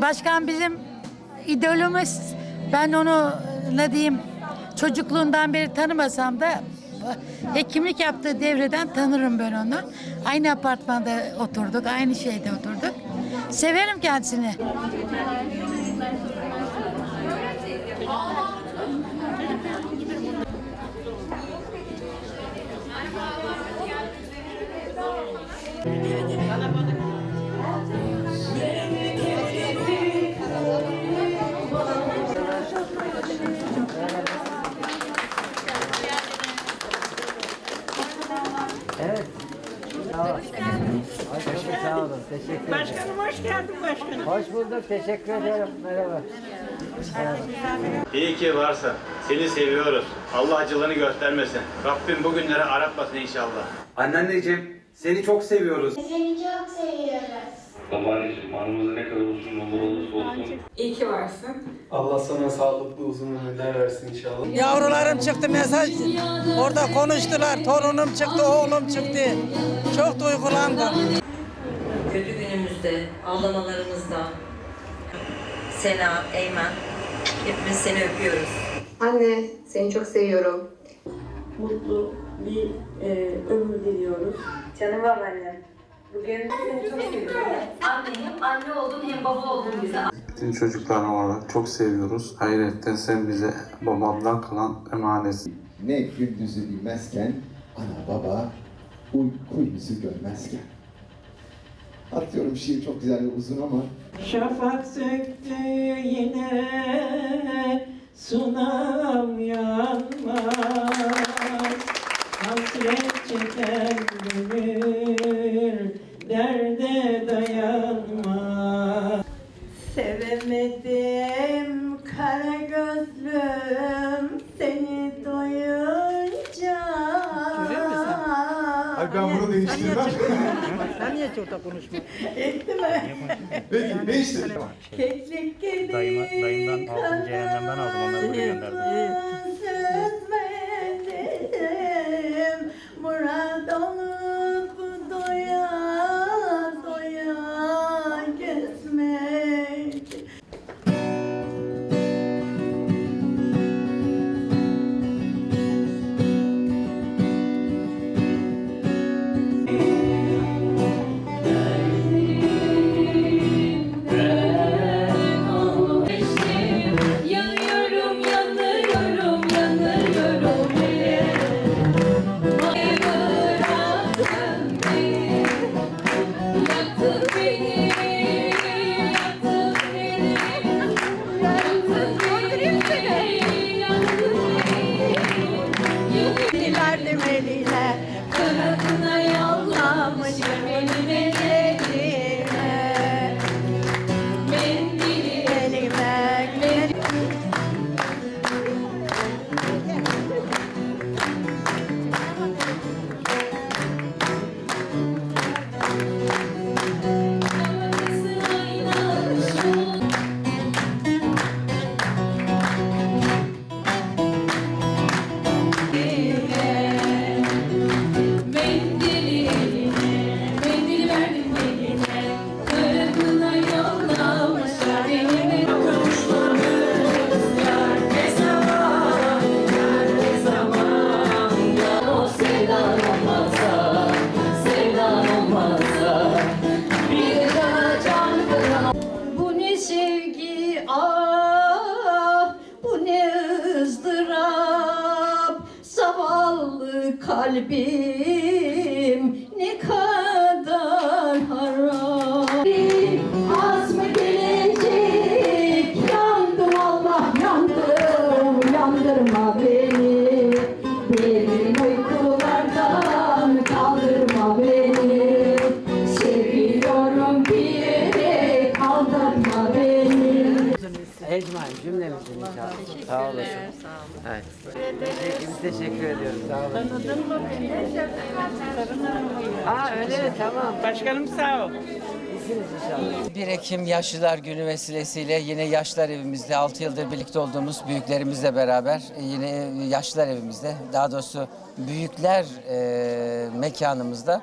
Başkan bizim idolümüz. Ben onu ne diyeyim çocukluğundan beri tanımasam da hekimlik yaptığı devreden tanırım ben onu. Aynı apartmanda oturduk, aynı şeyde oturduk. Severim kendisini. Evet. Sağ olun. Teşekkür ederim. Başkanım hoş geldin başkanım. Hoş bulduk. Teşekkür ederim. Merhaba. İyi ki varsın. Seni seviyoruz. Allah acılarını göstermesin. Rabbim bu günleri aratmasın inşallah. Anneanneciğim seni çok seviyoruz. Seni çok seviyoruz. Babaanneciğim aramızda ne kadar uzun yollar olursa olsun İyi ki varsın. Allah sana sağlıklı uzun ömürler versin inşallah. Yavrularım çıktı mesaj. Orada konuştular. Torunum çıktı, oğlum çıktı. Çok duygulandım. kötü günümüzde, ağlamalarımızda Sena, Eymen hepimiz seni öpüyoruz. Anne seni çok seviyorum. Mutlu bir e, ömür diliyoruz. Canım babaannem. Bugün seni çok seviyorum. Anne hem anne oldun hem baba oldun bize. Bütün çocuklar olarak çok seviyoruz. Hayretten sen bize babamdan kalan emanetsin. Ne gündüzü bilmezken, ana baba uyku yüzü görmezken. Atıyorum şiir çok güzel ve uzun ama Şafak söktü yine sunam bunu değiştirmem. Sen niye şurada konuşmuyorsun? Etti mi? Peki değiştir. Keklik gibi Dayıma, dayımdan altın cehennem ben aldım onları buraya gönderdim. Zavallı Ecmaîn cümlemizin inşallah. Sağ olasın. Evet. Biz teşekkür ediyoruz. Sağ olun. Tanıdın mı beni? Aa öyle mi? Tamam. Başkanım sağ ol. iyisiniz inşallah. 1 Ekim Yaşlılar Günü vesilesiyle yine Yaşlılar Evimizde 6 yıldır birlikte olduğumuz büyüklerimizle beraber e, yine Yaşlılar Evimizde daha doğrusu büyükler e, mekanımızda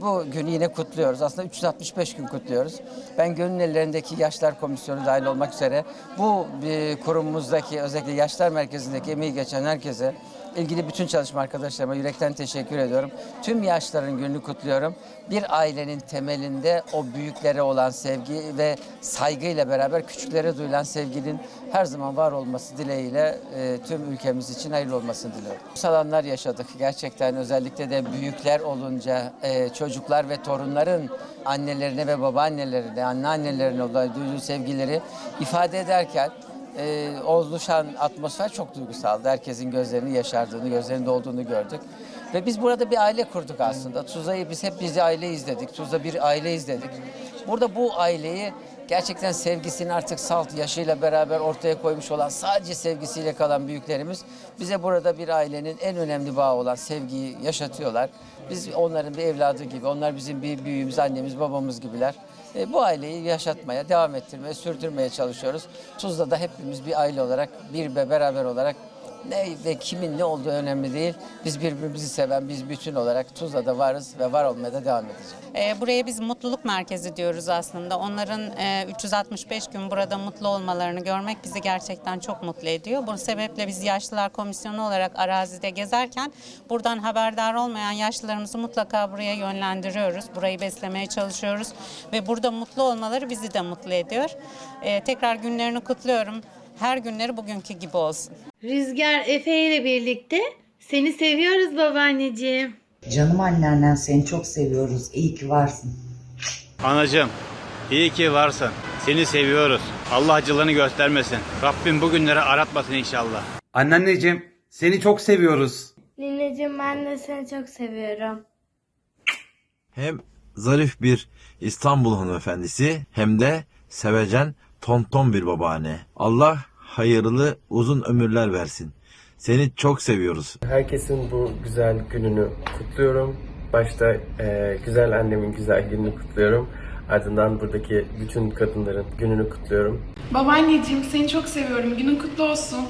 bu günü yine kutluyoruz. Aslında 365 gün kutluyoruz. Ben gönül ellerindeki Yaşlar Komisyonu dahil olmak üzere bu e, kurumumuzdaki özellikle Yaşlar Merkezi'ndeki emeği geçen herkese ilgili bütün çalışma arkadaşlarıma yürekten teşekkür ediyorum. Tüm yaşların gününü kutluyorum. Bir ailenin temelinde o büyüklere olan sevgi ve saygıyla beraber küçüklere duyulan sevginin her zaman var olması dileğiyle e, tüm ülkemiz için hayırlı olmasını diliyorum. Salanlar yaşadık. Gerçekten özellikle de büyükler olunca e, çocuklar ve torunların annelerine ve babaannelerine, anneannelerine olan duyduğu sevgileri ifade ederken e, oluşan atmosfer çok duygusaldı. Herkesin gözlerini yaşardığını, gözlerinde olduğunu gördük. Ve biz burada bir aile kurduk aslında. Tuzla'yı biz hep bizi aile izledik. Tuzla bir aile izledik. Burada bu aileyi gerçekten sevgisini artık salt yaşıyla beraber ortaya koymuş olan sadece sevgisiyle kalan büyüklerimiz bize burada bir ailenin en önemli bağı olan sevgiyi yaşatıyorlar. Biz onların bir evladı gibi, onlar bizim bir büyüğümüz, annemiz, babamız gibiler. E, bu aileyi yaşatmaya, devam ettirmeye, sürdürmeye çalışıyoruz. Tuzla'da hepimiz bir aile olarak, bir ve beraber olarak ne ve kimin ne olduğu önemli değil. Biz birbirimizi seven, biz bütün olarak Tuzla'da varız ve var olmaya da devam edeceğiz. E, buraya biz mutluluk merkezi diyoruz aslında. Onların e, 365 gün burada mutlu olmalarını görmek bizi gerçekten çok mutlu ediyor. Bu sebeple biz Yaşlılar Komisyonu olarak arazide gezerken buradan haberdar olmayan yaşlılarımızı mutlaka buraya yönlendiriyoruz. Burayı beslemeye çalışıyoruz ve burada mutlu olmaları bizi de mutlu ediyor. E, tekrar günlerini kutluyorum. Her günleri bugünkü gibi olsun. Rüzgar Efe ile birlikte seni seviyoruz babaanneciğim. Canım anneannen seni çok seviyoruz. İyi ki varsın. Anacığım, iyi ki varsın. Seni seviyoruz. Allah acılarını göstermesin. Rabbim bu günleri aratmasın inşallah. Anneanneciğim seni çok seviyoruz. Nineciğim ben de seni çok seviyorum. Hem zarif bir İstanbul hanımefendisi hem de sevecen tonton bir babaanne. Allah hayırlı uzun ömürler versin. Seni çok seviyoruz. Herkesin bu güzel gününü kutluyorum. Başta e, güzel annemin güzel gününü kutluyorum. Ardından buradaki bütün kadınların gününü kutluyorum. Babaanneciğim seni çok seviyorum. Günün kutlu olsun.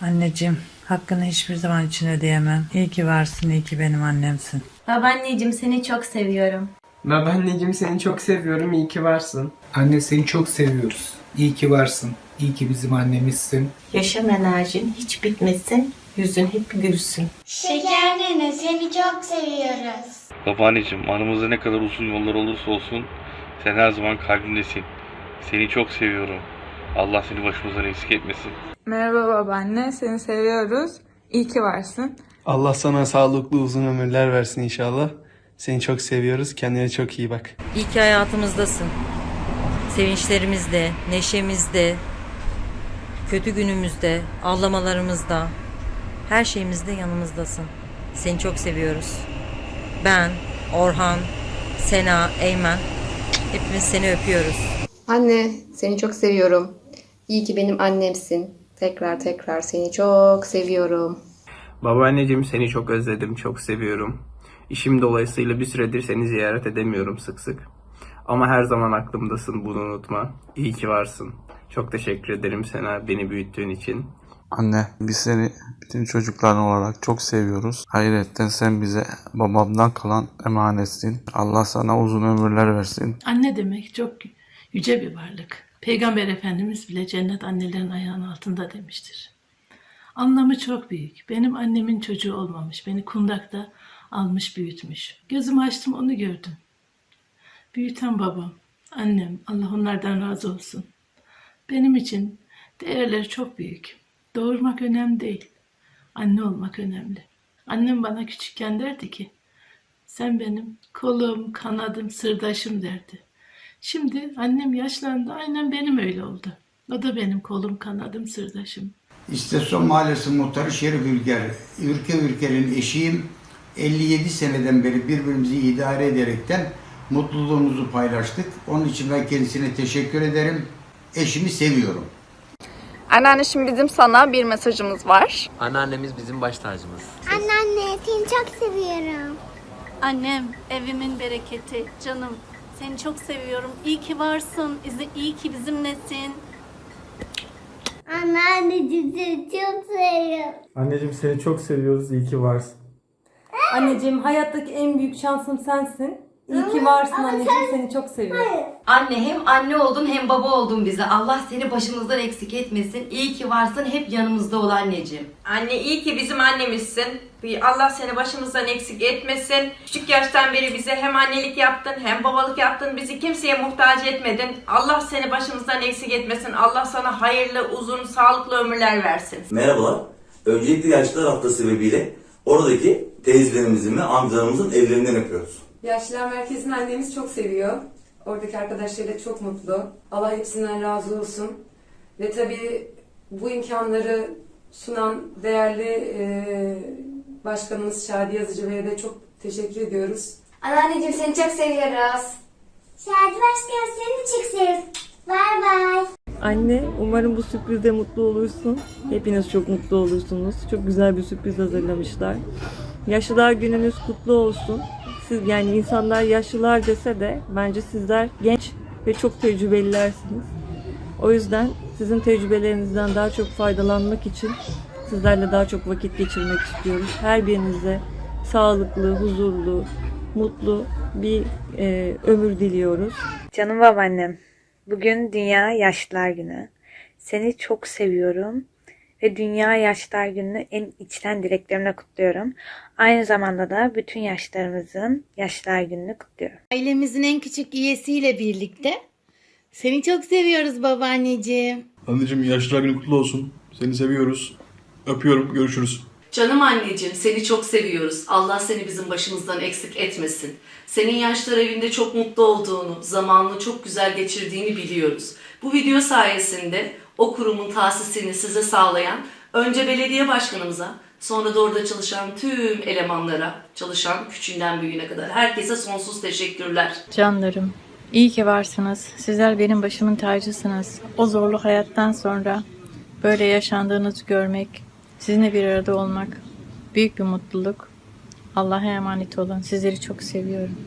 Anneciğim, hakkını hiçbir zaman için ödeyemem. İyi ki varsın, iyi ki benim annemsin. Babaanneciğim seni çok seviyorum. Babaanneciğim seni çok seviyorum. İyi ki varsın. Anne seni çok seviyoruz. İyi ki varsın. İyi ki bizim annemizsin. Yaşam enerjin hiç bitmesin. Yüzün hep gülsün. Şeker nene seni çok seviyoruz. Babaanneciğim aramızda ne kadar uzun yollar olursa olsun sen her zaman kalbimdesin. Seni çok seviyorum. Allah seni başımızdan eksik etmesin. Merhaba babaanne seni seviyoruz. İyi ki varsın. Allah sana sağlıklı uzun ömürler versin inşallah. Seni çok seviyoruz. Kendine çok iyi bak. İyi ki hayatımızdasın. Sevinçlerimizde, neşemizde, kötü günümüzde, ağlamalarımızda, her şeyimizde yanımızdasın. Seni çok seviyoruz. Ben, Orhan, Sena, Eymen hepimiz seni öpüyoruz. Anne, seni çok seviyorum. İyi ki benim annemsin. Tekrar tekrar seni çok seviyorum. Babaanneciğim seni çok özledim. Çok seviyorum. İşim dolayısıyla bir süredir seni ziyaret edemiyorum sık sık. Ama her zaman aklımdasın bunu unutma. İyi ki varsın. Çok teşekkür ederim sana beni büyüttüğün için. Anne biz seni bütün çocukların olarak çok seviyoruz. Hayretten sen bize babamdan kalan emanetsin. Allah sana uzun ömürler versin. Anne demek çok yüce bir varlık. Peygamber Efendimiz bile cennet annelerin ayağının altında demiştir. Anlamı çok büyük. Benim annemin çocuğu olmamış. Beni kundakta almış büyütmüş. Gözümü açtım onu gördüm. Büyüten babam, annem, Allah onlardan razı olsun. Benim için değerleri çok büyük. Doğurmak önemli değil. Anne olmak önemli. Annem bana küçükken derdi ki, sen benim kolum, kanadım, sırdaşım derdi. Şimdi annem yaşlandı, aynen benim öyle oldu. O da benim kolum, kanadım, sırdaşım. İstasyon Mahallesi Muhtarı Şerif Ülker. Ülke Ülker'in eşiyim. 57 seneden beri birbirimizi idare ederekten mutluluğumuzu paylaştık. Onun için ben kendisine teşekkür ederim. Eşimi seviyorum. Anneanne şimdi bizim sana bir mesajımız var. Anneannemiz bizim baş tacımız. Anneanne seni çok seviyorum. Annem, evimin bereketi, canım. Seni çok seviyorum. İyi ki varsın. İyi ki bizimlesin. Anneanneciğim seni çok seviyorum. Anneciğim seni çok seviyoruz. İyi ki varsın. Anneciğim hayattaki en büyük şansım sensin. İyi ki varsın anneciğim seni çok seviyorum. Anne hem anne oldun hem baba oldun bize. Allah seni başımızdan eksik etmesin. İyi ki varsın hep yanımızda ol anneciğim. Anne iyi ki bizim annemizsin. Allah seni başımızdan eksik etmesin. Küçük yaştan beri bize hem annelik yaptın hem babalık yaptın. Bizi kimseye muhtaç etmedin. Allah seni başımızdan eksik etmesin. Allah sana hayırlı, uzun, sağlıklı ömürler versin. Merhabalar. Öncelikle Yaşlılar Haftası sebebiyle oradaki teyzelerimizin ve amcalarımızın ellerinden öpüyoruz. Yaşlılar Merkezi'ni annemiz çok seviyor. Oradaki arkadaşlarıyla çok mutlu. Allah hepsinden razı olsun. Ve tabii bu imkanları sunan değerli e, başkanımız Şadi Yazıcı Bey'e de çok teşekkür ediyoruz. Anneanneciğim seni çok seviyoruz. Şadi Başkan seni çok seviyoruz. Bay bay. Anne umarım bu sürprizde mutlu olursun. Hepiniz çok mutlu olursunuz. Çok güzel bir sürpriz hazırlamışlar. Yaşlılar gününüz kutlu olsun. Siz yani insanlar yaşlılar dese de bence sizler genç ve çok tecrübelilersiniz. O yüzden sizin tecrübelerinizden daha çok faydalanmak için sizlerle daha çok vakit geçirmek istiyoruz. Her birinize sağlıklı, huzurlu, mutlu bir e, ömür diliyoruz. Canım babaannem, bugün Dünya Yaşlılar Günü. Seni çok seviyorum ve Dünya Yaşlılar Günü'nü en içten dileklerimle kutluyorum. Aynı zamanda da bütün yaşlarımızın Yaşlılar Günü'nü kutluyorum. Ailemizin en küçük üyesiyle birlikte seni çok seviyoruz babaanneciğim. Anneciğim yaşlılar günü kutlu olsun. Seni seviyoruz. Öpüyorum. Görüşürüz. Canım anneciğim seni çok seviyoruz. Allah seni bizim başımızdan eksik etmesin. Senin yaşlar evinde çok mutlu olduğunu, zamanını çok güzel geçirdiğini biliyoruz. Bu video sayesinde o kurumun tahsisini size sağlayan önce belediye başkanımıza, sonra da orada çalışan tüm elemanlara, çalışan küçüğünden büyüğüne kadar herkese sonsuz teşekkürler. Canlarım, iyi ki varsınız. Sizler benim başımın tacısınız. O zorlu hayattan sonra böyle yaşandığınızı görmek, sizinle bir arada olmak büyük bir mutluluk. Allah'a emanet olun. Sizleri çok seviyorum.